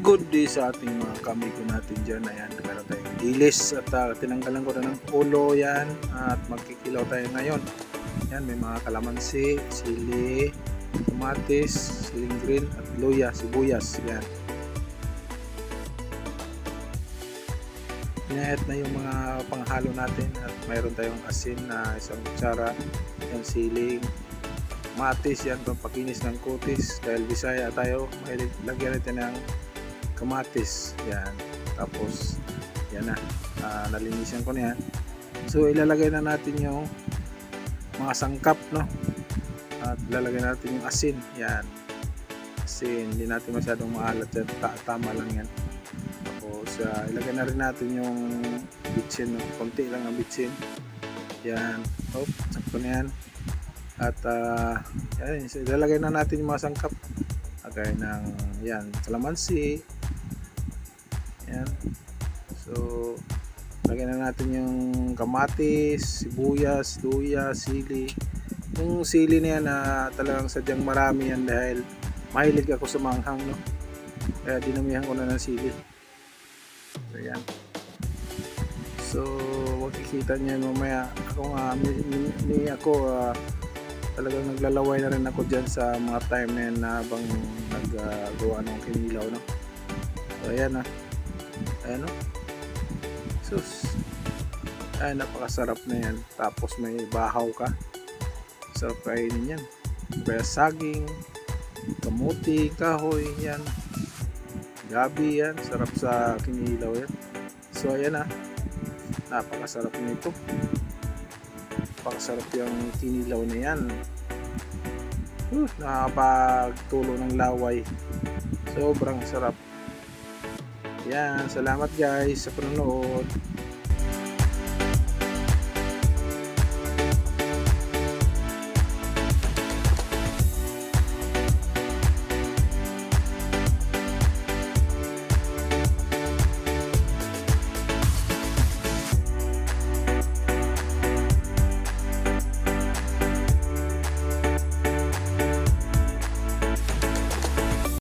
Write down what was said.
good day sa ating mga kamigo natin dyan. Ayan, meron tayong dilis at uh, tinanggalan ko na ng ulo yan at magkikilaw tayo ngayon. Yan, may mga kalamansi, sili, kamatis, siling green at luya, sibuyas. Yan. Pinayat na yung mga panghalo natin at mayroon tayong asin na isang kutsara, yan siling, kamatis yan pampakinis ng kutis dahil bisaya tayo lagyan natin ng kamatis yan. Tapos yan na. Ah, nalinisan ko na yan. So ilalagay na natin yung mga sangkap no? At ilalagay natin yung asin yan. Asin hindi natin masyadong maalat yan. Ta- tama lang yan. Tapos ah, ilagay na rin natin yung bitsin no? konti lang ang bitsin. Yan. Oh sakto na yan. At uh, yan, so, ilalagay na natin yung mga sangkap. Agay ng yan kalamansi yan so lagyan na natin yung kamatis sibuyas luya sili. Yung sili na yan na talagang sadyang marami yan dahil mahilig ako sa manghang no? Kaya dinamihan ko na ng sili. So yan so makikita niyo mamaya. Ako nga ni, ni- ni ako ah, talagang naglalaway na rin ako dyan sa mga time na yan na habang naggawa ng kinilaw no? So ayan na ayan no sus. Ay napakasarap na yan. Tapos may bahaw ka. Sarap kainin yan. Kaya saging kamuti kahoy yan. Gabi yan. Sarap sa kinilaw yan. So ayan na napakasarap nito napakasarap yung kinilaw na yan. Uh, nakapagtulo ng laway. Sobrang sarap yan salamat guys sa panonood